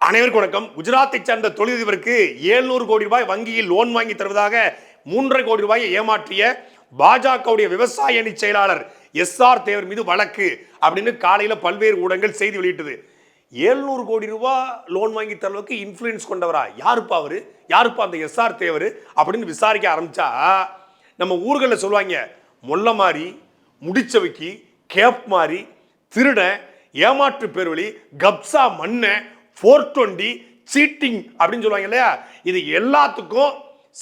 அனைவருக்கும் வணக்கம். குஜராத்தை சேர்ந்த தொழிலதிபருக்கு ஏழ்நூறு கோடி ரூபாய் வங்கியில் லோன் வாங்கி தருவதாக மூன்றரை கோடி ரூபாயை ஏமாற்றிய பாஜகவுடைய விவசாய அணி செயலாளர் எஸ் ஆர் தேவர் மீது வழக்கு அப்படின்னு காலையில் பல்வேறு ஊடகங்கள் செய்தி வெளியிட்டது. ஏழ்நூறு கோடி ரூபாய் லோன் வாங்கி தர அளவுக்கு இன்ஃப்ளூயன்ஸ் கொண்டவரா? யாருப்பா அவர்? யாருப்பா அந்த எஸ் ஆர் தேவர் அப்படின்னு விசாரிக்க ஆரம்பிச்சா நம்ம ஊர்களில் சொல்லுவாங்க மொல்ல மாதிரி முடிச்சவைக்கு கேப் மாதிரி திருடன் ஏமாற்று பேர்வழி கப்சா மண்ணை ஃபோர் டுவெண்ட்டி சீட்டிங் அப்படின்னு சொல்லுவாங்க இல்லையா? இது எல்லாத்துக்கும்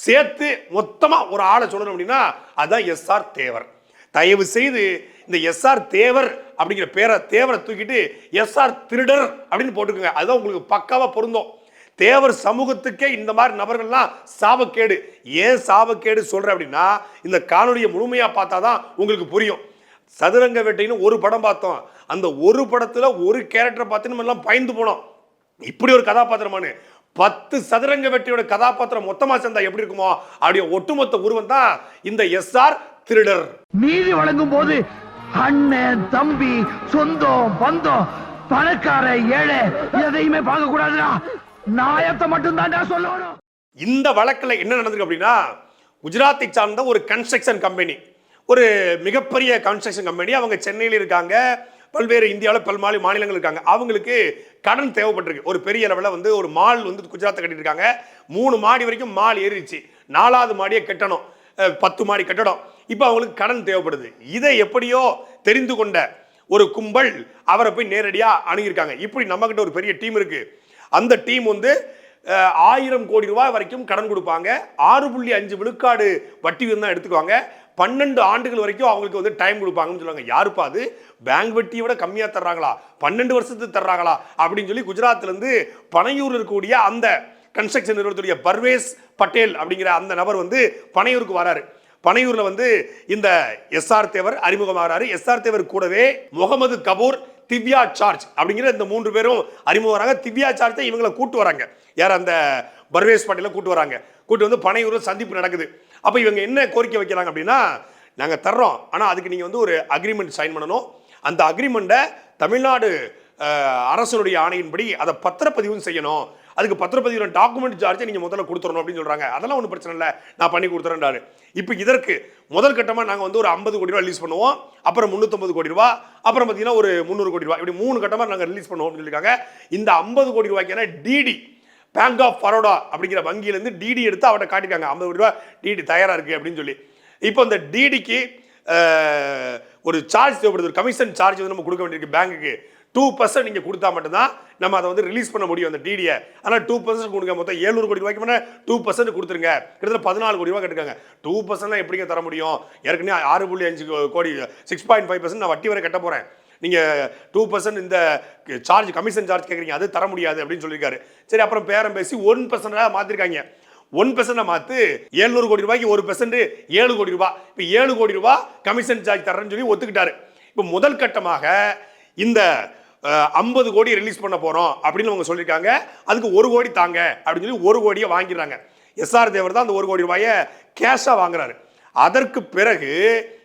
சேர்த்து மொத்தமாக ஒரு ஆளை சொல்லணும் அப்படின்னா அதுதான் எஸ்ஆர் தேவர். தயவு செய்து இந்த எஸ்ஆர் தேவர் அப்படிங்கிற பேரை தேவரை தூக்கிட்டு எஸ்ஆர் திருடர் அப்படின்னு போட்டுக்கோங்க. அதுதான் உங்களுக்கு பக்காவாக பொருந்தும். தேவர் சமூகத்துக்கே இந்த மாதிரி நபர்கள்லாம் சாபக்கேடு. ஏன் சாபக்கேடு சொல்கிறேன் அப்படின்னா இந்த காணொலியை முழுமையாக பார்த்தா தான் உங்களுக்கு புரியும். சதுரங்க வேட்டைன்னு ஒரு படம் பார்த்தோம். அந்த ஒரு படத்தில் ஒரு கேரக்டரை பார்த்து நம்ம எல்லாம் பயந்து போனோம். இப்படி ஒரு கதாபாத்திரமானு பத்து சதுரங்க வெட்டியோட கதாபாத்திரம் மொத்தமா சேர்ந்தா எப்படி இருக்குமோ அப்படியே ஒட்டுமொத்த உருவம் தான் இந்த எஸ்ஆர் திருடர் நீதி வழங்கும் போது அண்ணன் தம்பி சொந்தம் பந்தம் பணக்கார ஏழை எதையுமே பார்க்க கூடாதுடா. நாயத்தை மட்டும் தான்டா சொல்லணும். இந்த வழக்கில் என்ன நடந்திருக்கு அப்படின்னா குஜராத்தை சார்ந்த ஒரு கன்ஸ்ட்ரக்ஷன் கம்பெனி ஒரு மிகப்பெரிய கன்ஸ்ட்ரக்ஷன் கம்பெனி அவங்க சென்னையில் இருக்காங்க. பல்வேறு இந்தியாவில் பல்மாலி மாநிலங்கள் இருக்காங்க. அவங்களுக்கு கடன் தேவைப்பட்டிருக்கு. ஒரு பெரிய அளவில் வந்து ஒரு மால் வந்து குஜராத்தை கட்டியிருக்காங்க. மூணு மாடி வரைக்கும் மால் ஏறிடுச்சு. நாலாவது மாடியை கட்டணும். பத்து மாடி கட்டடம். இப்போ அவங்களுக்கு கடன் தேவைப்படுது. இதை எப்படியோ தெரிந்து கொண்ட ஒரு கும்பல் அவரை போய் நேரடியாக அணுகியிருக்காங்க. இப்படி நம்மக்கிட்ட ஒரு பெரிய டீம் இருக்குது அந்த டீம் வந்து ஆயிரம் கோடி ரூபாய் வரைக்கும் கடன் கொடுப்பாங்க. ஆறு புள்ளி அஞ்சு விழுக்காடு வட்டி தான் எடுத்துக்குவாங்க. பன்னெண்டு ஆண்டுகள் வரைக்கும் அவங்களுக்கு வந்து டைம் கொடுப்பாங்கன்னு சொல்லுவாங்க. யாருப்பா அது? பேங்க் வட்டியை விட கம்மியாக தர்றாங்களா? பன்னெண்டு வருஷத்துக்கு தர்றாங்களா? அப்படின்னு சொல்லி குஜராத்லேருந்து பனையூரில் இருக்கக்கூடிய அந்த கன்ஸ்ட்ரக்ஷன் நிறுவனத்துடைய பர்வேஸ் பட்டேல் அப்படிங்கிற அந்த நபர் வந்து பனையூருக்கு வராரு. பனையூரில் வந்து இந்த எஸ்ஆர் தேவர் அறிமுகமாகிறாரு. எஸ்ஆர் தேவர் கூடவே முகமது கபூர் திவ்யா சார்ஜ் அப்படிங்கிற இந்த மூன்று பேரும் அறிமுகம் வராங்க. திவ்யா சார்ஜ் தான் இவங்களை கூட்டு வராங்க. யார்? அந்த பர்வேஸ் பட்டேலை கூட்டு வராங்க. கூட்டு வந்து பனையூரில் சந்திப்பு நடக்குது. அப்போ இவங்க என்ன கோரிக்கை வைக்கிறாங்க அப்படின்னா நாங்கள் தர்றோம். ஆனால் அதுக்கு நீங்கள் வந்து ஒரு அக்ரிமெண்ட் சைன் பண்ணணும். அந்த அக்ரிமெண்ட்டை தமிழ்நாடு அரசனுடைய ஆணையின்படி அதை பத்திரப்பதிவும் செய்யணும். அதுக்கு பத்திரப்பதிவு டாக்குமெண்ட் சார்ஜை நீங்கள் முதல்ல கொடுத்துடணும் அப்படின்னு சொல்கிறாங்க அதெல்லாம் ஒன்றும் பிரச்சனை இல்லை. நான் பண்ணி கொடுத்துறேன்டாரு இப்போ இதற்கு முதல் கட்டமாக நாங்கள் வந்து ஒரு ஐம்பது கோடி ரூபா ரிலீஸ் பண்ணுவோம். அப்புறம் முந்நூற்றம்பது கோடி ரூபா. அப்புறம் பார்த்தீங்கன்னா ஒரு முந்நூறு கோடி ரூபா. இப்படி மூணு கட்டமாக நாங்கள் ரிலீஸ் பண்ணுவோம் அப்படின்னு சொல்லியிருக்காங்க. இந்த ஐம்பது கோடி ரூபாய்க்கான டிடி பேங்க் ஆஃப் பரோடா அப்படிங்கிற வங்கியிலேருந்து டிடி எடுத்து அவட்ட காட்டியிருக்காங்க. ஐம்பது ரூபா டிடி தயாராக இருக்குது அப்படின்னு சொல்லி. இப்போ இந்த டிடிக்கு ஒரு சார்ஜ் தேவைப்படுது. ஒரு கமிஷன் சார்ஜ் வந்து நம்ம கொடுக்க வேண்டியிருக்கு பேங்க்குக்கு டூ பர்சன்ட் நீங்கள் கொடுத்தா மட்டும்தான் நம்ம அதை வந்து ரிலீஸ் பண்ண முடியும் அந்த டிடியை ஆனால் டூ பர்சன்ட் கொடுங்க. மொத்தம் ஏழ்நூறு கோடி ரூபாய்க்கு மேலே டூ பர்சன்ட் கொடுத்துருங்க. கிட்டத்தட்ட பதினாலு கோடி ரூபா கட்டுக்காங்க டூ பர்சன்ட்லாம் எப்படிங்க தர முடியும்? ஏற்கனவே ஆறு புள்ளி அஞ்சு கோடி சிக்ஸ் பாயிண்ட் ஃபைவ் பர்சன்ட் நான் வட்டி வரை கட்ட போகிறேன் நீங்கள் டூ பர்சன்ட் இந்த சார்ஜ் கமிஷன் சார்ஜ் கேட்குறீங்க அது தர முடியாது அப்படின்னு சொல்லியிருக்காரு. சரி அப்புறம் பேரம் பேசி ஒன் பர்சன்டாக மாற்றிருக்காங்க ஒன் பர்சன்டை மாற்று ஏழ்நூறு கோடி ரூபாய்க்கு ஒரு பர்சன்ட் ஏழு கோடி ரூபாய் இப்போ ஏழு கோடி ரூபாய் கமிஷன் சார்ஜ் தரேன்னு சொல்லி ஒத்துக்கிட்டாரு. இப்போ முதல் கட்டமாக இந்த ஐம்பது கோடி ரிலீஸ் பண்ண போகிறோம் அப்படின்னு அவங்க சொல்லியிருக்காங்க. அதுக்கு ஒரு கோடி தாங்க அப்படின்னு சொல்லி ஒரு கோடியை வாங்கிடுறாங்க. எஸ்ஆர் தேவர் தான் அந்த ஒரு கோடி ரூபாயை கேஷாக வாங்குறாரு. அதற்கு பிறகு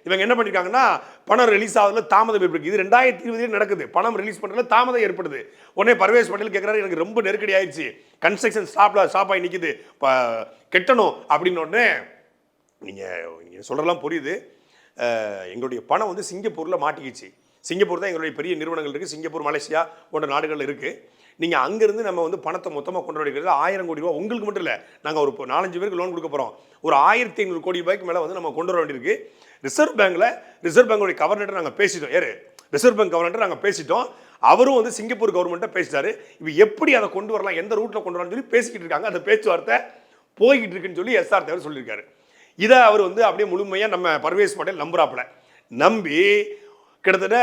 இவங்க என்ன பண்ணியிருக்காங்கன்னா பணம் ரிலீஸ் ஆகுதுல தாமதம் ஏற்படுது. இது ரெண்டாயிரத்தி இருபதுல நடக்குது. பணம் ரிலீஸ் பண்ணுறதுல தாமதம் ஏற்படுது. உடனே பர்வேஸ் பட்டேல் கேட்குறாரு எனக்கு ரொம்ப நெருக்கடி ஆயிடுச்சு கன்ஸ்ட்ரக்ஷன் ஸ்டாப்ல ஸ்டாப் ஆகி நிற்கிது கெட்டணும். அப்படின்னு உடனே நீங்கள் நீங்கள் சொல்கிறலாம் புரியுது. எங்களுடைய பணம் வந்து சிங்கப்பூரில் மாட்டிக்கிச்சு. சிங்கப்பூர் தான் எங்களுடைய பெரிய நிறுவனங்கள் இருக்குது சிங்கப்பூர் மலேசியா போன்ற நாடுகள் இருக்குது நீங்கள் அங்கேருந்து நம்ம வந்து பணத்தை மொத்தமாக கொண்டு வரைக்கிறது ஆயிரம் கோடி ரூபா உங்களுக்கு மட்டும் இல்லை. நாங்கள் ஒரு நாலஞ்சு பேருக்கு லோன் கொடுக்க போகிறோம் ஒரு ஆயிரத்தி ஐநூறு கோடி ரூபாய்க்கு மேலே வந்து நம்ம கொண்டு வர வேண்டியிருக்கு. ரிசர்வ் பேங்க்கில் ரிசர்வ் பேங்கோடைய கவர்னர் நாங்கள் பேசிட்டோம். ஏறு ரிசர்வ் பேங்க் கவர்னர் நாங்கள் பேசிட்டோம். அவரும் வந்து சிங்கப்பூர் கவர்மெண்ட்டை பேசிட்டாரு. இப்போ எப்படி அதை கொண்டு வரலாம் எந்த ரூட்டில் கொண்டு வரலாம்னு சொல்லி பேசிக்கிட்டு இருக்காங்க. அந்த பேச்சுவார்த்தை போய்கிட்டு இருக்குன்னு சொல்லி எஸ்ஆர் தேவர் சொல்லியிருக்காரு. இதை அவர் வந்து அப்படியே முழுமையாக நம்ம பர்வேஸ் பட்டேல் நம்புறாப்புல. நம்பி கிட்டத்தட்ட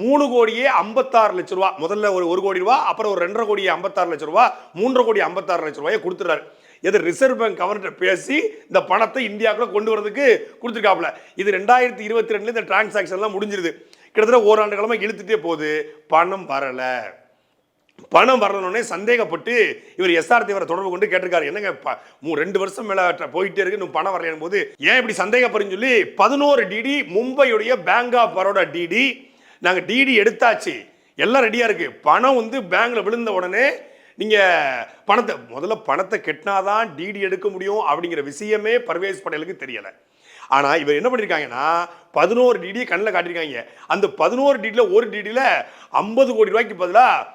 மூணு கோடியே ஐம்பத்தாறு லட்ச ரூபா. முதல்ல ஒரு ஒரு கோடி ரூபா அப்புறம் ஒரு ரெண்டரை கோடியே ஐம்பத்தாறு லட்ச ரூபா மூன்றரை கோடி ஐம்பத்தாறு லட்ச ரூபாயை கொடுத்துறாரு. எது ரிசர்வ் பேங்க் கவர்னர் பேசி இந்த பணத்தை இந்தியாவுக்குள்ள கொண்டு வரதுக்கு கொடுத்துருக்காப்புல. இது ரெண்டாயிரத்தி இருபத்தி ரெண்டுல இந்த டிரான்சாக்ஷன்லாம் முடிஞ்சிருது. கிட்டத்தட்ட ஓராண்டு காலமாக இழுத்துட்டே போகுது. பணம் வரலை. பணம் வரணுன்னே சந்தேகப்பட்டு இவர் எஸ்ஆர் தேவரை தொடர்பு கொண்டு கேட்டிருக்காரு. என்னங்க ப- மூ- ரெண்டு வருஷம் மேலே போயிட்டே இருக்கு இன்னும் பணம் வரலையும் போது ஏன் இப்படி சந்தேகப்படுன்னு சொல்லி பதினோரு டிடி மும்பையுடைய பேங்க் ஆஃப் பரோடா டிடி நாங்கள் டிடி எடுத்தாச்சு. எல்லாம் ரெடியாக இருக்கு. பணம் வந்து பேங்க்ல விழுந்த உடனே நீங்கள் பணத்தை முதல்ல பணத்தை கெட்டினாதான் டிடி எடுக்க முடியும் அப்படிங்கிற விஷயமே பர்வேஸ் பட்டேலுக்கு தெரியலை. ஆனால் இவர் என்ன பண்ணியிருக்காங்கன்னா பதினோரு டிடியை கண்ணில் காட்டியிருக்காங்க. அந்த பதினோரு டிடியில் ஒரு டிடியில் ஐம்பது கோடி ரூபாய்க்கு பதிலாக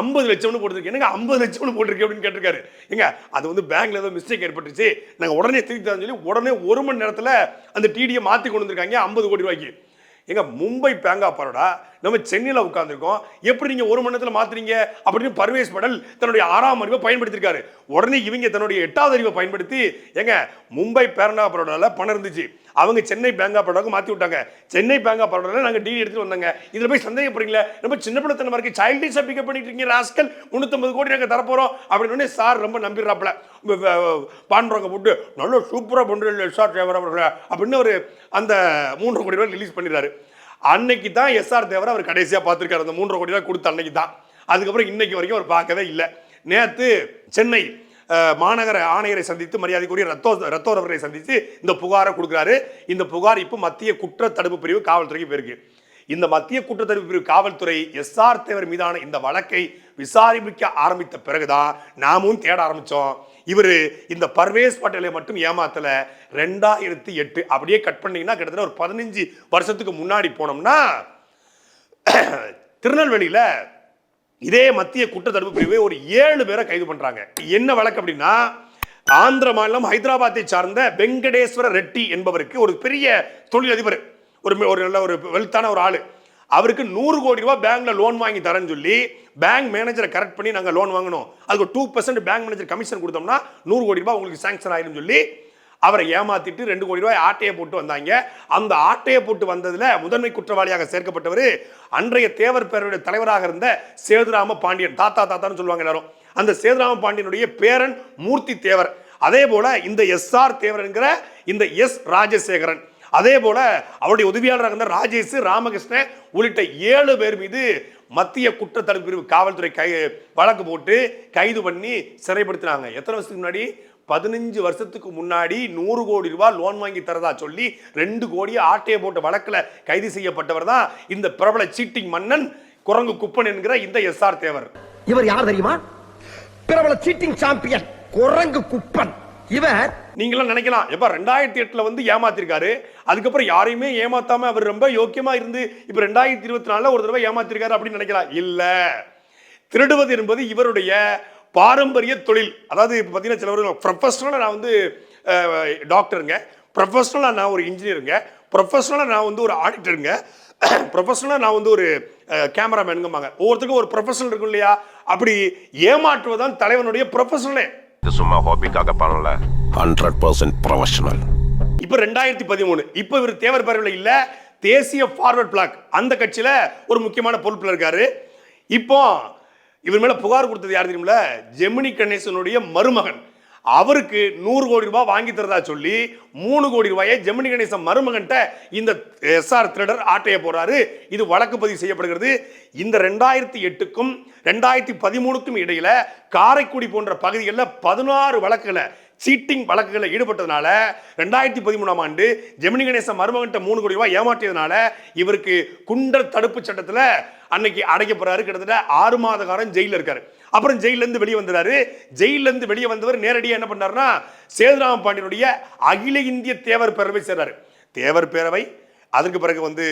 ஐம்பது லட்சம்னு போட்டிருக்கு. என்னங்க ஐம்பது லட்சம்னு போட்டிருக்கு அப்படின்னு கேட்டிருக்காரு. எங்க அது வந்து பேங்க்ல ஏதோ மிஸ்டேக் ஏற்பட்டுச்சு நாங்கள் உடனே திருப்பி தரேன்னு சொல்லி உடனே ஒரு மணி நேரத்தில் அந்த டிடியை மாற்றி கொண்டு வந்திருக்காங்க ஐம்பது கோடி ரூபாய்க்கு. எங்க மும்பை பேங்கா பரோடா நம்ம சென்னையில் உட்காந்துருக்கோம் எப்படி நீங்கள் ஒரு மணி நேரத்தில் மாத்துறீங்க? அப்படின்னு பர்வேஸ் படல் தன்னுடைய ஆறாம் அறிவை பயன்படுத்தியிருக்காரு. உடனே இவங்க தன்னுடைய எட்டாவது அறிவை பயன்படுத்தி எங்க மும்பை பேரண்டா பரோடாவில் பணம் இருந்துச்சு. அவங்க சென்னை பேங்கா பரோடாவுக்கு மாற்றி விட்டாங்க. சென்னை பேங்கா பரோடாவில் நாங்கள் டிவி எடுத்துகிட்டு வந்தாங்க. இதில் போய் சந்தேகப்படுறீங்களே? ரொம்ப சின்ன பிள்ளைத்தனமா இருக்கு. சைல்டிஷாக பிக்கப் பண்ணிட்டு இருக்கீங்க ராஸ்கல் முந்நூற்றம்பது கோடி நாங்கள் தரப்போகிறோம் அப்படின்னு சார் ரொம்ப நம்பிடுறாப்புல. பாண்டுறவங்க போட்டு நல்ல சூப்பராக பண்றீங்க சார் டிரைவர் அப்படின்னு ஒரு அந்த மூன்று கோடி ரூபாய் ரிலீஸ் பண்ணிடுறாரு. அன்னைக்கு தான் எஸ்ஆர் தேவரை அவர் கடைசியாக பார்த்துருக்காரு. அந்த மூன்றரை கோடி ரூபாய் கொடுத்த அன்னைக்கு தான். அதுக்கப்புறம் இன்னைக்கு வரைக்கும் அவர் பார்க்கவே இல்லை. நேற்று சென்னை மாநகர ஆணையரை சந்தித்து மரியாதைக்குரிய ரத்தோ ரத்தோர் அவர்களை சந்தித்து இந்த புகாரை கொடுக்குறாரு. இந்த புகார் இப்போ மத்திய குற்ற தடுப்பு பிரிவு காவல்துறைக்கு போயிருக்கு. இந்த மத்திய குற்றத்தடுப்பு பிரிவு காவல்துறை எஸ்ஆர் தேவர் மீதான இந்த வழக்கை விசாரிப்பிக்க ஆரம்பித்த பிறகுதான் நாமும் தேட ஆரம்பித்தோம் இவர் இந்த பர்வேஸ் பட்டேலை மட்டும் ஏமாத்தல. ரெண்டாயிரத்தி எட்டு அப்படியே கட் பண்ணீங்கன்னா கிட்டத்தட்ட ஒரு பதினஞ்சு வருஷத்துக்கு முன்னாடி போனோம்னா திருநெல்வேலியில் இதே மத்திய குற்றத்தடுப்பு பிரிவு ஒரு ஏழு பேரை கைது பண்ணுறாங்க என்ன வழக்கு அப்படின்னா ஆந்திர மாநிலம் ஹைதராபாத்தை சார்ந்த வெங்கடேஸ்வர ரெட்டி என்பவருக்கு ஒரு பெரிய தொழிலதிபர் ஒரு ஒரு நல்ல ஒரு வெல்த்தான ஒரு ஆள். அவருக்கு நூறு கோடி ரூபாய் பேங்க்ல லோன் வாங்கி தரேன்னு சொல்லி பேங்க் மேனேஜரை கரெக்ட் பண்ணி நாங்கள் லோன் வாங்கணும் அதுக்கு two percent bank manager commission கொடுத்தோம்னா நூறு கோடி ரூபாய் உங்களுக்கு சாங்ஷன் ஆயிடும் சொல்லி அவரை ஏமாத்திட்டு ரெண்டு கோடி ரூபாய் ஆட்டையை போட்டு வந்தாங்க. அந்த ஆட்டையை போட்டு வந்ததுல முதன்மை குற்றவாளியாக சேர்க்கப்பட்டவர் அன்றைய தேவர் பேரவையுடைய தலைவராக இருந்த சேதுராம பாண்டியன் தாத்தா தாத்தான்னு சொல்லுவாங்க எல்லாரும். அந்த சேதுராம பாண்டியனுடைய பேரன் மூர்த்தி தேவர். அதே போல இந்த எஸ் ஆர் தேவர் என்கிற இந்த எஸ் ராஜசேகரன். அதே போல அவருடைய உதவியாளராக இருந்த ராஜேஷ் ராமகிருஷ்ணன் உள்ளிட்ட ஏழு பேர் மீது மத்திய குற்றத்தடுப்பு பிரிவு காவல்துறை கை வழக்கு போட்டு கைது பண்ணி சிறைப்படுத்தினாங்க. எத்தனை வருஷத்துக்கு முன்னாடி? பதினஞ்சு வருஷத்துக்கு முன்னாடி நூறு கோடி ரூபாய் லோன் வாங்கி தரதா சொல்லி ரெண்டு கோடியை ஆட்டையை போட்ட வழக்கில் கைது செய்யப்பட்டவர் தான் இந்த பிரபல சீட்டிங் மன்னன் குரங்கு குப்பன் என்கிற இந்த எஸ்ஆர் தேவர். இவர் யார் தெரியுமா? பிரபல சீட்டிங் சாம்பியன் குரங்கு குப்பன். இவர் நீங்களாம் நினைக்கலாம் எப்ப ரெண்டாயிரத்தி எட்டுல வந்து ஏமாத்திருக்காரு. அதுக்கப்புறம் யாரையுமே ஏமாத்தாம அவர் ரொம்ப யோக்கியமா இருந்து இப்ப ரெண்டாயிரத்தி இருபத்தி நாலுல ஒரு தடவை ஏமாத்திருக்காரு அப்படின்னு நினைக்கலாம். இல்ல. திருடுவது என்பது இவருடைய பாரம்பரிய தொழில். அதாவது இப்போ பார்த்தீங்கன்னா சிலவர் ப்ரொஃபஷனலாக நான் வந்து டாக்டருங்க ப்ரொஃபஷனலாக நான் ஒரு இன்ஜினியருங்க ப்ரொஃபஷனலாக நான் வந்து ஒரு ஆடிட்டருங்க ப்ரொஃபஷனலாக நான் வந்து ஒரு கேமராமேனுங்கம்பாங்க ஒவ்வொருத்தருக்கும் ஒரு ப்ரொஃபஷனல் இருக்கும் இல்லையா? அப்படி ஏமாற்றுவதுதான் தலைவனுடைய ப்ரொஃபஷனலே இது சும்மா ஹாபிக்காக பண்ணல. ஹண்ட்ரட் பர்சன்ட் ப்ரொஃபஷனல் இப்போ ரெண்டாயிரத்தி பதிமூணு இப்போ இவர் தேவர் பேரவையில் இல்ல தேசிய ஃபார்வர்ட் பிளாக் அந்த கட்சியில ஒரு முக்கியமான பொறுப்புல இருக்காரு. இப்போ இவர் மேல புகார் கொடுத்தது யார் தெரியுமில ஜெமினி கணேசனுடைய மருமகன். அவருக்கு நூறு கோடி ரூபாய் வாங்கி தரதா சொல்லி மூணு கோடி ரூபாயை ஜெமினி கணேசன் மருமகன்ட்ட இந்த எஸ்ஆர் திருடர் ஆட்டைய போறாரு. இது வழக்கு பதிவு செய்யப்படுகிறது. இந்த ரெண்டாயிரத்தி எட்டுக்கும் ரெண்டாயிரத்தி பதிமூணுக்கும் இடையில காரைக்குடி போன்ற பகுதிகளில் பதினாறு வழக்குகளை சீட்டிங் வழக்குகளில் ஈடுபட்டதுனால ரெண்டாயிரத்தி பதிமூணாம் ஆண்டு ஜெமினி கணேசன் மருமகன்ட்ட மூணு கோடி ரூபாய் ஏமாற்றியதுனால இவருக்கு குண்டர் தடுப்பு சட்டத்தில் அன்னைக்கு அடைக்கப்படுறாரு கிட்டத்தட்ட ஆறு மாத காலம் ஜெயிலில் இருக்காரு. அப்புறம் ஜெயிலேருந்து வெளியே வந்தாரு. ஜெயிலேருந்து வெளியே வந்தவர் நேரடியாக என்ன பண்ணாருன்னா சேதுராம பாண்டியனுடைய அகில இந்திய தேவர் பேரவை சேர்றாரு. தேவர் பேரவை அதற்கு பிறகு வந்து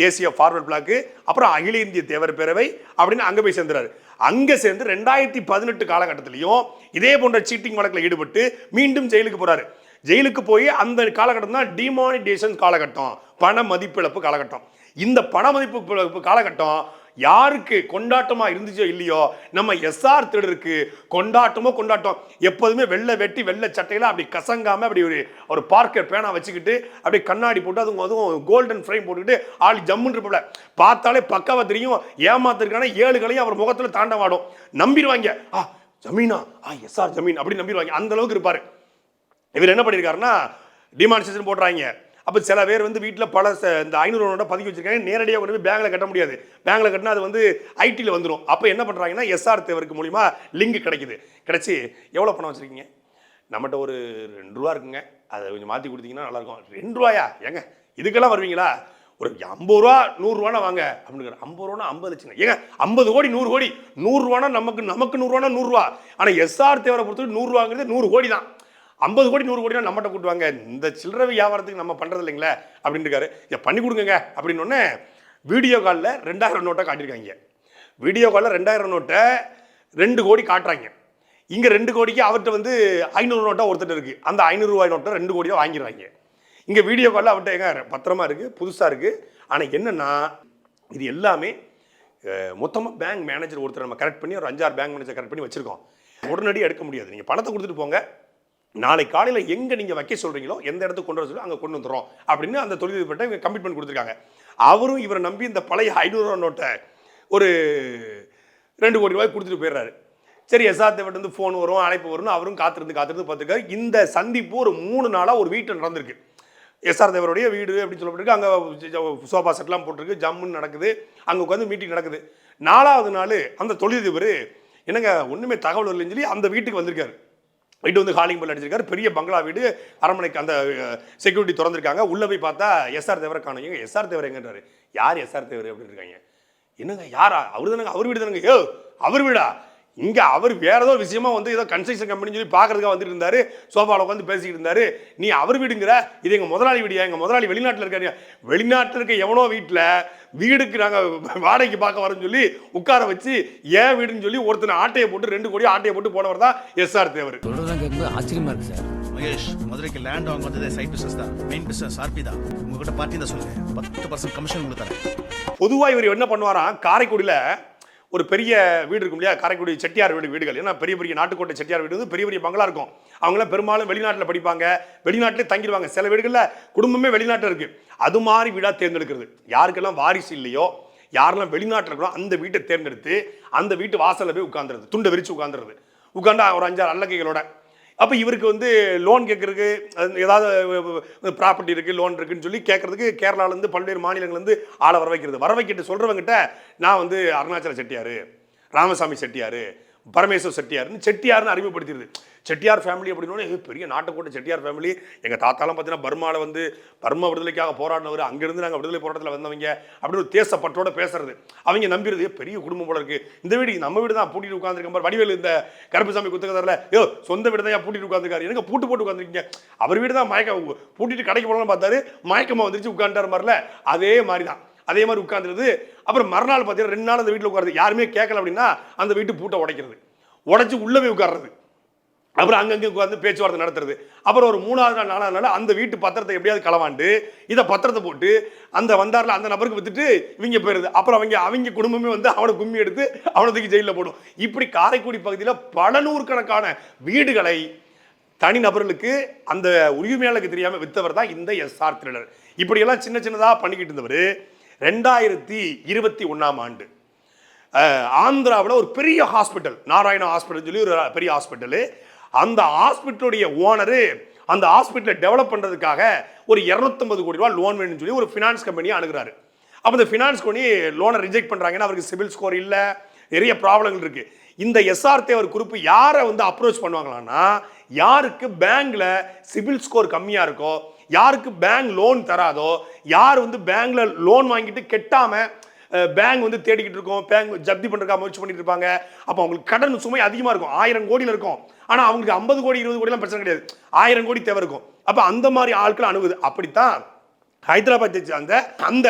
தேசிய ஃபார்வர்ட் பிளாக்கு அப்புறம் அகில இந்திய தேவர் பேரவை அப்படின்னு அங்கே போய் சேர்ந்துறாரு. அங்கே சேர்ந்து ரெண்டாயிரத்தி பதினெட்டு காலகட்டத்திலையும் இதே போன்ற சீட்டிங் வழக்கில் ஈடுபட்டு மீண்டும் ஜெயிலுக்கு போகிறாரு ஜெயிலுக்கு போய் அந்த காலகட்டம் தான் டிமானிடேஷன் காலகட்டம் பண மதிப்பிழப்பு காலகட்டம். இந்த பண மதிப்பு இழப்பு காலகட்டம் யாருக்கு கொண்டாட்டமா இருந்துச்சோ இல்லையோ நம்ம எஸ்ஆர் திருடருக்கு கொண்டாட்டமோ கொண்டாட்டம். எப்போதுமே வெள்ளை வெட்டி வெள்ளை சட்டையில அப்படி கசங்காம அப்படி ஒரு ஒரு பார்க்கர் பேனா வச்சுக்கிட்டு அப்படியே கண்ணாடி போட்டு அதுவும் அதுவும் கோல்டன் ஃப்ரேம் போட்டுக்கிட்டு ஆள் ஜம்முன்னு இருப்பல பார்த்தாலே பக்காவா தெரியும். ஏமாத்திருக்கான ஏழு களையும் அவர் முகத்துல தாண்டவாடும். நம்பிடுவாங்க. ஆ ஜமீனா? ஆ எஸ்ஆர் ஜமீன் அப்படி நம்பிடுவாங்க. அந்த அளவுக்கு இருப்பாரு. இவர் என்ன பண்ணியிருக்காருன்னா டிமானிசேஷன் போடுறாங்க. அப்போ சில பேர் வந்து வீட்டில் பல இந்த ஐநூறு நோட்டை பதுக்கி வச்சிருக்காங்க. நேரடியாக கொண்டு போய் பேங்கில் கட்ட முடியாது. பேங்கில் கட்டினா அது வந்து ஐடியில் வந்துடும் அப்போ என்ன பண்ணுறாங்கன்னா எஸ்ஆர் தேவருக்கு மூலிமா லிங்க் கிடைக்குது. கிடச்சி எவ்வளோ பணம் வச்சிருக்கீங்க? நம்மகிட்ட ஒரு ரெண்டு ரூபா இருக்குங்க. அதை கொஞ்சம் மாற்றி கொடுத்தீங்கன்னா நல்லாயிருக்கும். ரெண்டு ரூபாயா? ஏங்க இதுக்கெல்லாம் வருவீங்களா? ஒரு ஐம்பது ரூபா நூறுரூவானா வாங்க. அப்படின்னு ஐம்பது ரூபா ஐம்பது லட்சம் ஏங்க ஐம்பது கோடி நூறு கோடி. நூறுரூவானா நமக்கு நமக்கு நூறுரூவானா நூறுரூவா ஆனால் எஸ்ஆர் தேவரை பொறுத்தவரை நூறுரூவாங்கிறது நூறு கோடி தான். ஐம்பது கோடி நூறு கோடினா நம்மகிட்ட கூட்டுவாங்க இந்த சில்லறை வியாபாரத்துக்கு நம்ம பண்ணுறது இல்லைங்களே அப்படின்னு இருக்காரு. இதை பண்ணி கொடுங்க அப்படின்னு வீடியோ காலில் ரெண்டாயிரம் நோட்டை காட்டியிருக்காங்க. வீடியோ காலில் ரெண்டாயிரம் நோட்டை ரெண்டு கோடி காட்டுறாங்க. இங்கே ரெண்டு கோடிக்கு அவர்கிட்ட வந்து ஐநூறு நோட்டாக ஒருத்தர் இருக்குது அந்த ஐநூறுரூவாய் நோட்டை ரெண்டு கோடியா வாங்கிடுறாங்க. இங்கே வீடியோ காலில் அவர்கிட்ட எங்க பத்திரமா இருக்குது புதுசாக இருக்குது ஆனால் என்னென்னா இது எல்லாமே மொத்தமாக பேங்க் மேனேஜர் ஒருத்தர் நம்ம கரெக்ட் பண்ணி ஒரு அஞ்சாறு பேங்க் மேனேஜர் கரெக்ட் பண்ணி வச்சுருக்கோம். உடனடியாக எடுக்க முடியாது. நீங்கள் பணத்தை கொடுத்துட்டு போங்க. நாளை காலையில் எங்கே நீங்கள் வைக்க சொல்கிறீங்களோ எந்த இடத்துக்கு கொண்டு வர சொல்லி அங்கே கொண்டு வந்துடுறோம் அப்படின்னு அந்த தொழிலதிபர்கிட்ட இவங்க கமிட்மெண்ட் கொடுத்துருக்காங்க. அவரும் இவரை நம்பி இந்த பழைய ஐநூறுரூவா நோட்டை ஒரு ரெண்டு கோடி ரூபாய் கொடுத்துட்டு போயிடுறாரு. சரி எஸ்ஆர் வந்து ஃபோன் வரும் அழைப்பு வரும்னு அவரும் காத்திருந்து காத்திருந்து பார்த்துருக்காரு. இந்த சந்திப்பு ஒரு மூணு நாளாக ஒரு வீட்டில் நடந்திருக்கு. எஸ்ஆர் தேவருடைய வீடு அப்படின்னு சொல்லப்பட்டிருக்கு. அங்கே சோஃபா செட்லாம் போட்டிருக்கு. ஜம்முன்னு நடக்குது. அங்கே உட்காந்து மீட்டிங் நடக்குது. நாலாவது நாள் அந்த தொழிலதிபர் என்னங்க ஒன்றுமே தகவல் இல்லைன்னு சொல்லி அந்த வீட்டுக்கு வந்திருக்காரு. வீட்டு வந்து காலிங் பெல் அடிச்சிருக்காரு பெரிய பங்களா வீடு. அரண்மனைக்கு அந்த செக்யூரிட்டி திறந்திருக்காங்க. உள்ள போய் பார்த்தா எஸ்ஆர் தேவரை காணும் எங்க எஸ்ஆர் தேவர் எங்கன்றாரு. யார் எஸ்ஆர் தேவர் அப்படின்னு இருக்காங்க. என்னங்க யாரா? அவர் தானங்க அவர் வீடு தானங்க ஏ அவர் வீடா? இங்க அவர் வேற ஏதோ விஷயமா வந்து ஏதோ கன்ஸ்ட்ரக்ஷன் கம்பெனி சொல்லி பார்க்கறதுக்காக வந்துட்டு இருந்தாரு. சோஃபாவில் உட்காந்து பேசிக்கிட்டு இருந்தாரு. நீ அவர் வீடுங்கிற? இது எங்க முதலாளி வீடியா? எங்க முதலாளி வெளிநாட்டில் இருக்காரு. வெளிநாட்டில் இருக்க எவனோ வீட்டில் வீடுக்கு நாங்கள் வாடகைக்கு பார்க்க வரோம்னு சொல்லி உட்கார வச்சு ஏன் வீடுன்னு சொல்லி ஒருத்தனை ஆட்டையை போட்டு ரெண்டு கோடி ஆட்டையை போட்டு போனவர் தான் எஸ்ஆர் தேவர். ஆச்சரியமா இருக்கு சார். மகேஷ் மதுரைக்கு லேண்ட் வாங்க வந்ததே சைட் பிசினஸ் தான் மெயின் பிசினஸ் ஆர்பி தான். உங்ககிட்ட பார்ட்டி தான் சொல்லுங்க. பத்து பர்சன்ட் கமிஷன் உங்களுக்கு தரேன். பொதுவாக இவர் என்ன பண்ணுவாராம்? காரைக்குடியில் ஒரு பெரிய வீடு இருக்கும் இல்லையா? காரைக்குடி செட்டியார் வீடு வீடுகள். ஏன்னா பெரிய பெரிய நாட்டுக்கோட்டை செட்டியார் வீடு வந்து பெரிய பெரிய பங்களா இருக்கும். அவங்களாம் பெரும்பாலும் வெளிநாட்டில் படிப்பாங்க. வெளிநாட்டிலே தங்கிடுவாங்க. சில வீடுகளில் குடும்பமே வெளிநாட்டில் இருக்குது அது மாதிரி வீடாக தேர்ந்தெடுக்கிறது. யாருக்கெல்லாம் வாரிசு இல்லையோ யாரெல்லாம் வெளிநாட்டில் இருக்கிறோம் அந்த வீட்டை தேர்ந்தெடுத்து அந்த வீட்டு வாசலில் போய் உட்காந்துருது துண்டை விரித்து உட்காந்துருது உட்காந்தா ஒரு அஞ்சாறு அல்லக்கைகளோட அப்போ இவருக்கு வந்து லோன் கேட்குறதுக்கு அது ஏதாவது ப்ராப்பர்ட்டி இருக்குது லோன் இருக்குன்னு சொல்லி கேட்கறதுக்கு கேரளாலேருந்து பல்வேறு மாநிலங்கள்லேருந்து ஆளை வர வைக்கிறது. வர வைக்கிட்டு சொல்கிறவங்கிட்ட நான் வந்து அருணாச்சல செட்டியார் ராமசாமி செட்டியார் பரமேஸ்வர் செட்டியார்னு செட்டியார்னு அறிமுகப்படுத்திடுது. செட்டியார் ஃபேமிலி அப்படின்னு பெரிய நாட்டுக்கோட்டை செட்டியார் ஃபேமிலி எங்கள் தாத்தாலாம் பார்த்தீங்கன்னா பர்மாவில் வந்து பர்மா விடுதலைக்காக போராடினவர். அங்கேருந்து நாங்கள் விடுதலை போராட்டத்தில் வந்தவங்க அப்படின்னு ஒரு தேசப்பற்றோட பேசுறது. அவங்க நம்பிடுது பெரிய குடும்பம் போல இருக்கு. இந்த வீடு நம்ம வீடு தான் பூட்டிட்டு உட்காந்துருக்க மாதிரி. வடிவேலு இந்த கருப்புசாமி குத்துக்கதரில் ஏ சொந்த வீடு தான் பூட்டிட்டு உட்காந்துருக்காரு எனக்கு பூட்டு போட்டு உட்காந்துருக்கீங்க அவர் வீடு தான் மயக்க பூட்டிட்டு கடைக்கு போகலாம்னு பார்த்தாரு. மயக்கமாக வந்துருச்சு உட்காந்துட்டார் மாதிரில அதே மாதிரி தான் அதே மாதிரி உட்காந்துருது அப்புறம் மறுநாள் பார்த்தீங்கன்னா ரெண்டு நாள் அந்த வீட்டில் உட்காருது யாருமே கேட்கல அப்படின்னா அந்த வீட்டு பூட்டை உடைக்கிறது. உடச்சி உள்ளே போய் உட்கார்றது. அப்புறம் அங்கங்கே உட்காந்து பேச்சுவார்த்தை நடத்துறது. அப்புறம் ஒரு மூணாவது நாள் நாலாவது நாள் அந்த வீட்டு பத்திரத்தை எப்படியாவது களவாண்டு இதை பத்திரத்தை போட்டு அந்த வந்தாரில் அந்த நபருக்கு வித்துட்டு இவங்க போயிடுது அப்புறம் அவங்க அவங்க குடும்பமே வந்து அவனை கும்மி எடுத்து அவனை தூக்கி ஜெயிலில் போடும். இப்படி காரைக்குடி பகுதியில் பல நூறுக்கணக்கான வீடுகளை தனி நபர்களுக்கு அந்த உரிமையாளருக்கு தெரியாமல் வித்தவர் தான் இந்த எஸ்ஆர் திருடர். இப்படியெல்லாம் சின்ன சின்னதாக பண்ணிக்கிட்டு இருந்தவர் ரெண்டாயிரத்தி இருபத்தி ஒன்றாம் ஆண்டு. ஆந்திராவில் ஒரு பெரிய ஹாஸ்பிட்டல் நாராயணா ஹாஸ்பிட்டல் சொல்லி ஒரு பெரிய ஹாஸ்பிட்டலு. அந்த ஹாஸ்பிட்டலுடைய ஓனரு அந்த ஹாஸ்பிட்டலை டெவலப் பண்ணுறதுக்காக ஒரு இரநூத்தம்பது கோடி ரூபா லோன் வேணும்னு சொல்லி ஒரு ஃபினான்ஸ் கம்பெனியை அணுகுறாரு. அப்போ இந்த ஃபினான்ஸ் கம்பெனி லோனை ரிஜெக்ட் பண்ணுறாங்கன்னா அவருக்கு சிபில் ஸ்கோர் இல்லை நிறைய ப்ராப்ளங்கள் இருக்குது இந்த எஸ்ஆர்டி அவர் குரூப் யாரை வந்து அப்ரோச் பண்ணுவாங்களான்னா யாருக்கு பேங்கில் சிபில் ஸ்கோர் கம்மியாக இருக்கோ யாருக்கு பேங்க் லோன் தராதோ யார் வந்து பேங்க்ல லோன் வாங்கிட்டு கெட்டாமல் பேங்க் வந்து தேடிக்கிட்டு இருக்கோம். பேங்க் ஜப்தி பண்ணுறதுக்காக முயற்சி பண்ணிட்டு இருப்பாங்க. அப்போ அவங்களுக்கு கடன் சுமை அதிகமாக இருக்கும். ஆயிரம் கோடியில் இருக்கும். ஆனால் அவங்களுக்கு ஐம்பது கோடி இருபது கோடிலாம் பிரச்சனை கிடையாது. ஆயிரம் கோடி தேவை இருக்கும். அப்போ அந்த மாதிரி ஆட்கள் அணுகுது. அப்படித்தான் ஹைதராபாத்தை சார்ந்த அந்த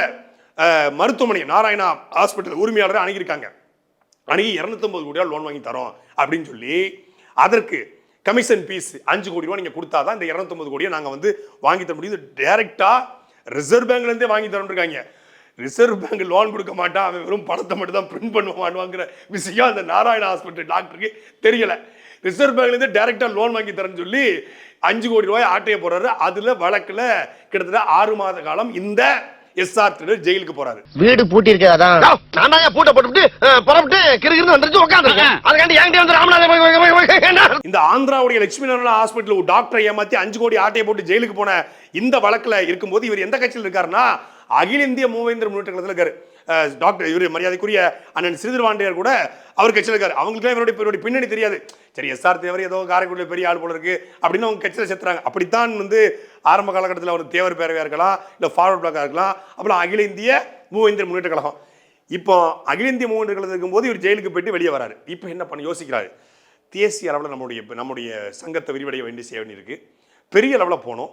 மருத்துவமனை நாராயணா ஹாஸ்பிட்டல் உரிமையாளரை அணுகியிருக்காங்க. அணுகி இரநூத்தம்பது கோடி ரூபா லோன் வாங்கி தரோம் அப்படின்னு சொல்லி அதற்கு கமிஷன் பீஸ் அஞ்சு கோடி ரூபா நீங்கள் கொடுத்தா தான் இந்த இரநூத்தம்பது கோடியை நாங்கள் வந்து வாங்கி தர முடியுது டேரெக்டாக ரிசர்வ் பேங்க்லேருந்தே வாங்கி தரோம்னு இருக்காங்க. ரிசர்வ் பேங்க் லோன் கொடுக்க மாட்டான். அவன் வெறும் பணத்தை மட்டும் தான் பிரிண்ட் பண்ணுவானுவாங்கிற விஷயம் அந்த நாராயண ஹாஸ்பிட்டல் டாக்டருக்கு தெரியல. ரிசர்வ் பேங்க்லேருந்து டைரெக்டாக லோன் வாங்கி தரேன்னு சொல்லி அஞ்சு கோடி ரூபாய் ஆட்டையை போடுறாரு அதில் வழக்கில் கிட்டத்தட்ட ஆறு மாத காலம் இந்த எஸ்ஆர் ஜெயிலுக்கு போறாரு. வீடு பூட்டி இருக்காதான் நான் தான் பூட்டை போட்டுவிட்டு புறப்பட்டு கிறுகிறு வந்துருச்சு உட்காந்துருக்கேன். அதுக்காண்டி என்கிட்ட வந்து ராமநாதன் இந்த ஆந்திராவுடைய லட்சுமி நாராயண ஹாஸ்பிட்டல் டாக்டரை ஏமாத்தி அஞ்சு கோடி ஆட்டையை போட்டு ஜெயிலுக்கு போன இந்த வழக்குல இருக்கும்போது இவர் எந்த கட்சியில் இருக்காருன்னா அகில இந்திய மூவேந்திர முன்னேற்ற கழகத்தில் இருக்காரு. டாக்டர் இவர் மரியாதைக்குரிய அண்ணன் சிறிதர்வாண்டியார் கூட அவர் கட்சியில் இருக்காரு. அவங்களுக்குலாம் இவருடைய இவருடைய பின்னணி தெரியாது. சரி எஸ்ஆர் தேவர் ஏதோ காரைக்குடியில் பெரிய ஆள் போல இருக்கு அப்படின்னு அவங்க கட்சியில் செத்துறாங்க அப்படித்தான் வந்து ஆரம்ப காலகட்டத்தில் அவர் தேவர் பேரவையாக இருக்கலாம் இல்லை ஃபார்வர்ட் பிளாக்காக இருக்கலாம் அப்புறம் அகில இந்திய மூவேந்திர முன்னேற்ற கழகம். இப்போ அகில இந்திய மூவேந்திர கழகத்தில் இருக்கும்போது இவர் ஜெயிலுக்கு போயிட்டு வெளியே வராரு. இப்போ என்ன பண்ண யோசிக்கிறாரு. தேசிய அளவில் நம்முடைய நம்முடைய சங்கத்தை விரிவடைய வேண்டிய செய்ய வேண்டியிருக்கு பெரிய அளவில் போனோம்.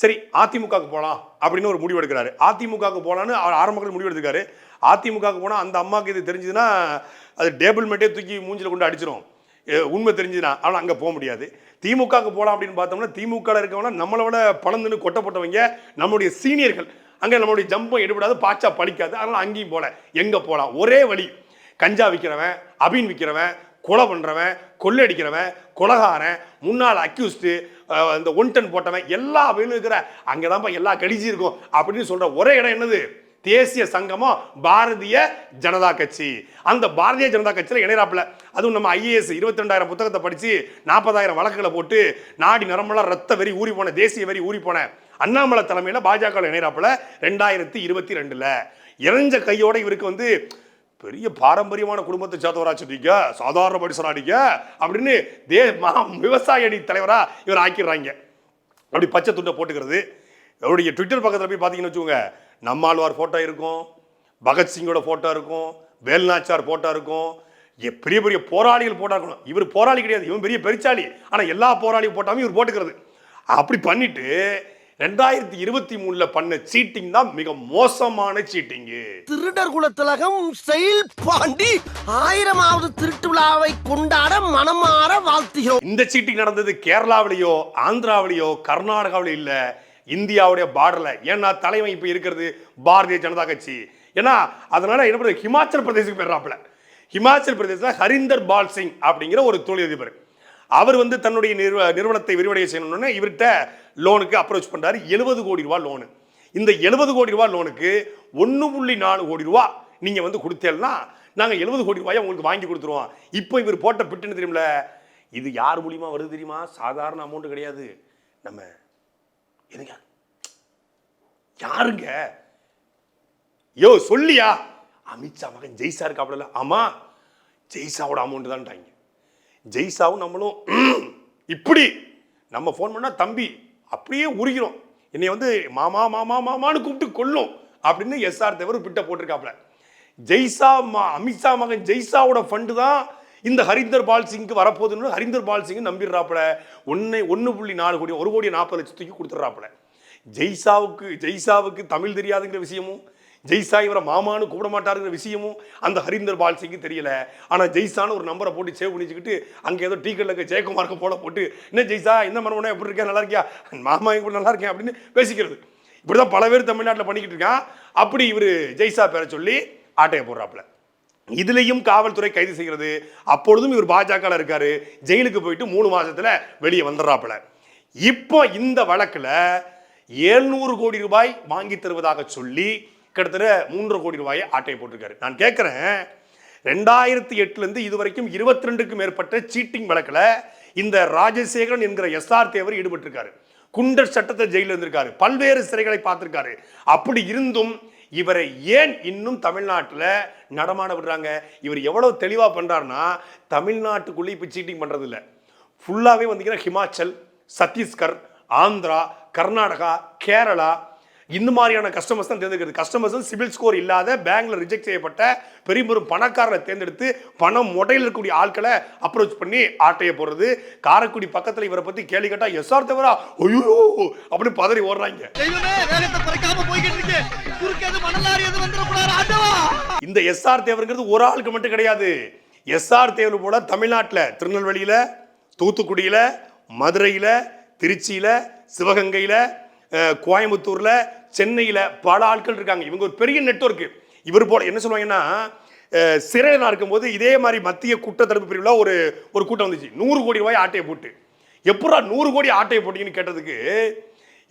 சரி அதிமுகவுக்கு போகலாம் அப்படின்னு ஒரு முடிவு எடுக்கிறாரு. அதிமுகவுக்கு போகலான்னு அவர் ஆரம்ப முடிவு எடுத்துக்காரு அதிமுகவுக்கு போனால் அந்த அம்மாவுக்கு இது தெரிஞ்சதுன்னா அது டேபிள் மேட்டே தூக்கி மூஞ்சில் கொண்டு அடிச்சிடும் உண்மை தெரிஞ்சுதுன்னா ஆனால் அங்கே போக முடியாது. திமுகவுக்கு போகலாம் அப்படின்னு பார்த்தோம்னா திமுகவில் இருக்கவங்க நம்மளை விட பழந்துன்னு கொட்டப்பட்டவங்க நம்மளுடைய சீனியர்கள். அங்கே நம்மளுடைய ஜம்பம் எடுபடாது பாச்சா பழிக்காது. அதனால் அங்கேயும் போகல எங்கே போகலாம் ஒரே வழி கஞ்சா விற்கிறவன் அபின் விற்கிறவன் கொலை பண்ணுறவன் கொள்ளடிக்கிறவன் கொலகாரன் முன்னாள் அக்யூஸ்டு இந்த ஒன் டன் போட்டவன் எல்லா வகையிலும் இருக்கிற அங்கே தான்ப்பா எல்லா கடிச்சு இருக்கும் அப்படின்னு சொல்கிற ஒரே இடம் என்னது? தேசிய சங்கமும் பாரதிய ஜனதா கட்சி. அந்த பாரதிய ஜனதா கட்சியில் இணையராப்புல அதுவும் நம்ம ஐஏஎஸ் இருபத்தி ரெண்டாயிரம் புத்தகத்தை படித்து நாற்பதாயிரம் வழக்குகளை போட்டு நாடி நரம்பெல்லாம் ரத்த வெறி ஊறி போன தேசிய வெறி ஊறி போன அண்ணாமலை தலைமையில் பாஜக இணையராப்புல ரெண்டாயிரத்தி இருபத்தி ரெண்டில். இறைஞ்ச கையோட இவருக்கு வந்து பெரிய பாரம்பரியமான குடும்பத்தை சேர்த்தவராச்சுட்டீங்க சாதாரண மனுஷனாடிங்க அப்படின்னு தே மா விவசாய அணி தலைவரா இவர் ஆக்கிடுறாங்க. அப்படி பச்சை துண்டை போட்டுக்கிறது. அவருடைய ட்விட்டர் பக்கத்தில் போய் பார்த்தீங்கன்னு வச்சுக்கோங்க நம்மாழ்வார் ஃபோட்டோ இருக்கும் பகத்சிங்கோட ஃபோட்டோ இருக்கும் வேல்நாச்சார் ஃபோட்டோ இருக்கும் பெரிய பெரிய போராளிகள் போட்டா இருக்கணும். இவர் போராளி கிடையாது இவன் பெரிய பெருச்சாளி. ஆனால் எல்லா போராளியும் போட்டாலும் இவர் போட்டுக்கிறது. அப்படி பண்ணிட்டு ரெண்டாயிரத்தி இருபத்தி மூணுல பண்ண சீட்டிங் தான் மிக மோசமான சீட்டிங்கு திருடர் குலத்திலகம் செயல் பாண்டி ஆயிரமாவது திருட்டு விழாவை கொண்டாட மனமாற வாழ்த்துகிறோம். இந்த சீட்டிங் நடந்தது கேரளாவிலேயோ ஆந்திராவிலேயோ கர்நாடகாவிலோ இல்ல இந்தியாவுடைய பார்டர்ல ஏன்னா தலைமை இப்ப இருக்கிறது பாரதிய ஜனதா கட்சி. ஏன்னா அதனால என்ன பண்ணுறது ஹிமாச்சல் பிரதேசத்துக்கு போயிடுறாப்புல. ஹிமாச்சல் பிரதேசத்தில் ஹரிந்தர் பால் சிங் அப்படிங்கிற ஒரு தொழிலதிபர். அவர் வந்து தன்னுடைய நிறுவ நிறுவனத்தை விரிவடைய செய்யணும்னு இவர்கிட்ட லோனுக்கு அப்ரோச் பண்ணுறாரு எழுபது கோடி ரூபா லோனு இந்த எழுபது கோடி ரூபா லோனுக்கு ஒன்று புள்ளி நாலு கோடி ரூபா நீங்கள் வந்து கொடுத்தேன்னா நாங்கள் எழுபது கோடி ரூபாயை உங்களுக்கு வாங்கி கொடுத்துருவோம். இப்போ இவர் போட்ட பிட்டுன்னு தெரியுமில இது யார் மூலியமா வருது தெரியுமா? சாதாரண அமௌண்ட்டு கிடையாது. நம்ம எதுங்க? யாருங்க? யோ சொல்லியா? அமித்ஷா மகன் ஜெய்சா இருக்காப்புல ஆமாம் ஜெய்சாவோட அமௌண்ட் தான்ட்டாங்க. ஜெய்சாவும் நம்மளும் இப்படி. நம்ம ஃபோன் பண்ணால் தம்பி அப்படியே உருகிறோம் என்னை வந்து மாமா மாமா மாமான்னு கூப்பிட்டு கொல்லும் அப்படின்னு எஸ்ஆர் தேவர் பிட்ட போட்டிருக்காப்ல ஜெய்சா மா அமித்ஷா மகன் ஜெய்சாவோட ஃபண்டு தான் இந்த ஹரிந்தர் பால் சிங்க்கு வரப்போகுதுன்னு ஹரிந்தர் பால் சிங் நம்பிடுறாப்புல. ஒன்று ஒன்று புள்ளி நாலு கோடி ஒரு கோடி நாற்பது லட்சத்துக்கு கொடுத்துட்றாப்புல. ஜெய்சாவுக்கு ஜெய்சாவுக்கு தமிழ் தெரியாதுங்கிற விஷயமும் ஜெய்சா இவரை மாமான்னு கூப்பிட மாட்டாருங்கிற விஷயமும் அந்த ஹரிந்தர் பால் சிங்கு தெரியல. ஆனால் ஜெய்சான்னு ஒரு நம்பரை போட்டு சேவ் பண்ணிச்சுக்கிட்டு அங்கே ஏதோ டீ கல்லுக்கு ஜெயக்குமாருக்கு போல போட்டு என்ன ஜெய்சா என்ன மனமுன்னா எப்படி இருக்கா? நல்லா இருக்கியா? மாமா எப்படி நல்லா இருக்கேன்? அப்படின்னு பேசிக்கிறது. இப்படி தான் பல பேர் தமிழ்நாட்டில் பண்ணிக்கிட்டு இருக்கான். அப்படி இவர் ஜெய்சா பேரை சொல்லி ஆட்டையை போடுறாப்புல. இதுலேயும் காவல்துறை கைது செய்கிறது. அப்பொழுதும் இவர் பாஜகவில் இருக்கார். ஜெயிலுக்கு போயிட்டு மூணு மாதத்தில் வெளியே வந்துடுறாப்புல. இப்போ இந்த வழக்கில் ஏழ்நூறு கோடி ரூபாய் வாங்கி தருவதாக சொல்லி கிட்டத்தட்ட மூன்று கோடி ரூபாயை ஆட்டையை போட்டிருக்காரு. நான் கேட்குறேன் ரெண்டாயிரத்தி எட்டுலேருந்து இது வரைக்கும் இருபத்தி ரெண்டுக்கும் மேற்பட்ட சீட்டிங் வழக்கில் இந்த ராஜசேகரன் என்கிற எஸ்ஆர் தேவர் ஈடுபட்டிருக்காரு. குண்டர் சட்டத்தை ஜெயிலில் இருந்திருக்காரு. பல்வேறு சிறைகளை பார்த்துருக்காரு. அப்படி இருந்தும் இவரை ஏன் இன்னும் தமிழ்நாட்டில் நடமாட விடுறாங்க? இவர் எவ்வளோ தெளிவாக பண்ணுறாருன்னா தமிழ்நாட்டுக்குள்ளே இப்போ சீட்டிங் பண்ணுறது இல்லை ஃபுல்லாகவே வந்தீங்கன்னா ஹிமாச்சல் சத்தீஸ்கர் ஆந்திரா கர்நாடகா கேரளா இந்த மாதிரியான கஸ்டமர்ஸ் தான் தேர்ந்தெடுக்கிறது. கஸ்டமர்ஸ் சிபில் ஸ்கோர் இல்லாத பேங்க்ல ரிஜெக்ட் செய்யப்பட்ட பெரிய பெரும் பணக்காரரை தேர்ந்தெடுத்து பணம் முடையில் இருக்கக்கூடிய ஆட்களை அப்ரோச் பண்ணி ஆட்டைய போடுறது. காரைக்குடி பக்கத்தில் இவரை பத்தி கேள்வி கேட்டா எஸ்ஆர் தவிர? ஐயோ! அப்படின்னு பதறி ஓடுறாங்க. இந்த எஸ்ஆர் தேவருங்கிறது ஒரு ஆளுக்கு மட்டும் கிடையாது. எஸ்ஆர் தேவர் போல தமிழ்நாட்டில் திருநெல்வேலியில தூத்துக்குடியில மதுரையில திருச்சியில சிவகங்கையில கோயம்புத்தூரில் சென்னையில் பல ஆட்கள் இருக்காங்க. இவங்க ஒரு பெரிய நெட்ஒர்க்கு இவர் போல என்ன சொல்லுவாங்கன்னா சிறையில் நான் இருக்கும்போது இதே மாதிரி மத்திய குற்ற தடுப்பு பிரிவில் ஒரு ஒரு கூட்டம் வந்துச்சு. நூறு கோடி ரூபாய் ஆட்டையை போட்டு. எப்படா நூறு கோடி ஆட்டையை போட்டிங்கன்னு கேட்டதுக்கு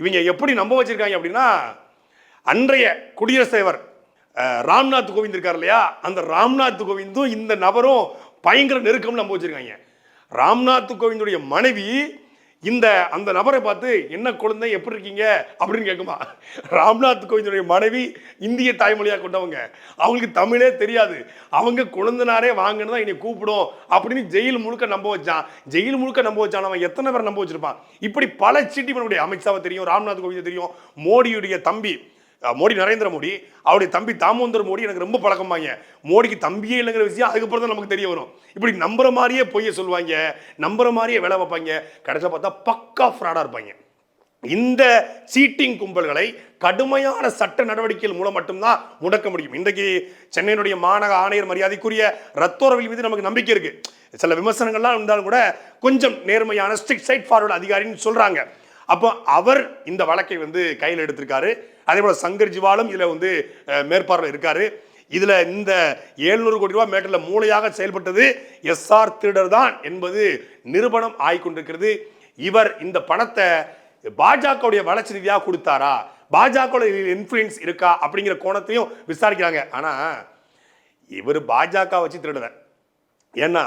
இவங்க எப்படி நம்ப வச்சிருக்காங்க அப்படின்னா அன்றைய குடியரசுத் தலைவர் ராம்நாத் கோவிந்த் இருக்கார் இல்லையா? அந்த ராம்நாத் கோவிந்தும் இந்த நபரும் பயங்கர நெருக்கம் நம்ப வச்சுருக்காங்க. ராம்நாத் கோவிந்துடைய மனைவி இந்த அந்த நபரை பார்த்து என்ன குழந்தை? எப்படி இருக்கீங்க? அப்படின்னு கேட்குமா. ராம்நாத் கோவிந்தனுடைய மனைவி இந்திய தாய்மொழியாக கொண்டவங்க. அவங்களுக்கு தமிழே தெரியாது. அவங்க குழந்தனாரே வாங்கன்னு தான் என்னை கூப்பிடும் அப்படின்னு ஜெயில் முழுக்க நம்ப வச்சான். ஜெயில் முழுக்க நம்ப வச்சான். அவன் எத்தனை பேர் நம்ப வச்சிருப்பான்? இப்படி பல சீட்டி பண்ணுடைய அமித்ஷாவை தெரியும் ராம்நாத் கோவிந்த் தெரியும் மோடியுடைய தம்பி. மோடி நரேந்திர மோடி அவருடைய தம்பி தாமோந்தர் மோடி எனக்கு ரொம்ப பழக்கமாங்க. மோடிக்கு தம்பியே இல்லைங்கிற விஷயம் அதுக்கப்புறம் தான் நமக்கு தெரிய வரும். இப்படி நம்புற மாதிரியே பொய்ய சொல்லுவாங்க நம்புற மாதிரியே வேலை வைப்பாங்க. கடைசியில் பார்த்தா பக்கா ஃப்ராடாக இருப்பாங்க. இந்த சீட்டிங் கும்பல்களை கடுமையான சட்ட நடவடிக்கைகள் மூலம் மட்டும்தான் முடக்க முடியும். இன்றைக்கு சென்னையினுடைய மாநக ஆணையர் மரியாதைக்குரிய ரத்தோரவில் மீது நமக்கு நம்பிக்கை இருக்கு. சில விமர்சனங்கள்லாம் இருந்தாலும் கூட கொஞ்சம் நேர்மையான ஸ்ட்ரிக்ட் சைட் ஃபார்வர்டு அதிகாரின்னு சொல்றாங்க. அப்போ அவர் இந்த வழக்கை வந்து கையில் எடுத்திருக்காரு. அதே போல் சங்கர் ஜிவாலும் இதில் வந்து மேற்பார்வை இருக்காரு. இதில் இந்த 700 கோடி ரூபாய் மேட்டரில் மூளையாக செயல்பட்டது எஸ்ஆர் திருடர் தான் என்பது நிரூபணம் ஆகிக்கொண்டிருக்கிறது. இவர் இந்த பணத்தை பாஜகவுடைய வளர்ச்சி ரீதியாக கொடுத்தாரா? பாஜகவுடைய இன்ஃப்ளூயன்ஸ் இருக்கா? அப்படிங்கிற கோணத்தையும் விசாரிக்கிறாங்க. ஆனால் இவர் பாஜக வச்சு திருடுவர் ஏன்னா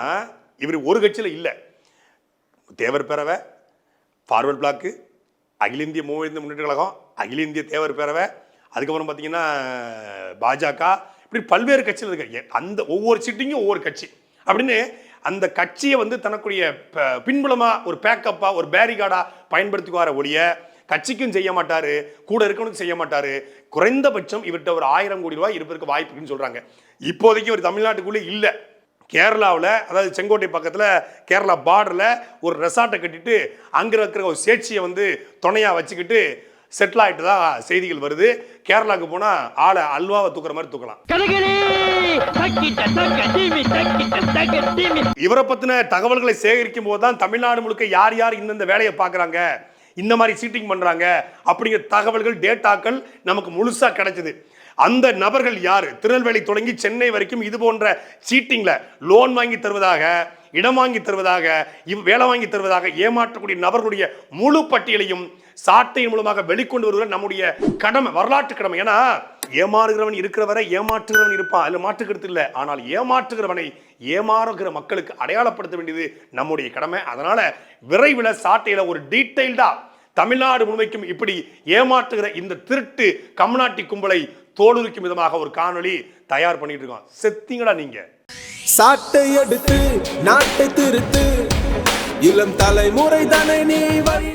இவர் ஒரு கட்சியில் இல்லை. தேவர் பேரவை ஃபார்வர்ட் பிளாக்கு அகில இந்திய மூவிந்த முன்னேற்ற கழகம் அகில இந்திய தேவர் பேரவை அதுக்கப்புறம் பார்த்தீங்கன்னா பாஜக இப்படி பல்வேறு கட்சியில் இருக்க. அந்த ஒவ்வொரு சீட்டிங்கும் ஒவ்வொரு கட்சி. அப்படின்னு அந்த கட்சியை வந்து தனக்குரிய ப- ஒரு பேக்கப்பாக ஒரு பேரிகார்டாக பயன்படுத்திக்குவார ஒழிய கட்சிக்கும் செய்ய மாட்டார் கூட இருக்கணும் செய்ய மாட்டார். குறைந்தபட்சம் இவர்கிட்ட ஒரு ஆயிரம் கோடி ரூபாய் இருப்பதற்கு வாய்ப்பு இருக்குன்னு இப்போதைக்கு ஒரு தமிழ்நாட்டுக்குள்ளே இல்லை. கேரளாவில் அதாவது செங்கோட்டை பக்கத்தில் கேரளா பார்டரில் ஒரு ரெசார்ட்டை கட்டிட்டு அங்கே இருக்கிற ஒரு சேட்சியை வந்து துணையாக வச்சுக்கிட்டு செட்டில் ஆகிட்டு தான் செய்திகள் வருது. கேரளாவுக்கு போனால் ஆளை அல்வாவை தூக்குற மாதிரி தூக்கலாம். இவரை பற்றின தகவல்களை சேகரிக்கும் போது தான் தமிழ்நாடு முழுக்க யார் யார் இந்தந்த வேலையை பார்க்குறாங்க இந்த மாதிரி சீட்டிங் பண்ணுறாங்க அப்படிங்கிற தகவல்கள் டேட்டாக்கள் நமக்கு முழுசாக கிடைச்சது. அந்த நபர்கள் யார்? திருநெல்வேலி தொடங்கி சென்னை வரைக்கும் இது போன்ற சீட்டிங்கில் லோன் வாங்கி தருவதாக இடம் வாங்கி தருவதாக இவ் வேலை வாங்கி தருவதாக ஏமாற்றக்கூடிய நபர்களுடைய முழு பட்டியலையும் சாட்டையின் மூலமாக வெளிக்கொண்டு வருவது நம்முடைய கடமை வரலாற்று கடமை. ஏன்னா ஏமாறுகிறவன் இருக்கிற வரை ஏமாற்றுகிறவன் இருப்பான். அதில் மாற்றுக்கிறது இல்லை. ஆனால் ஏமாற்றுகிறவனை ஏமாறுகிற மக்களுக்கு அடையாளப்படுத்த வேண்டியது நம்முடைய கடமை. அதனால விரைவில் சாட்டையில் ஒரு டீட்டெயில்டா தமிழ்நாடு முழுமைக்கும் இப்படி ஏமாற்றுகிற இந்த திருட்டு கம்நாட்டி கும்பலை தோலுரிக்கும் விதமாக ஒரு காணொளி தயார் பண்ணிட்டு இருக்கோம் செத்தீங்கடா நீங்க. சாட்டை எடுத்து நாட்டை திருத்து. இளம் தலைமுறை தானே நீ வழி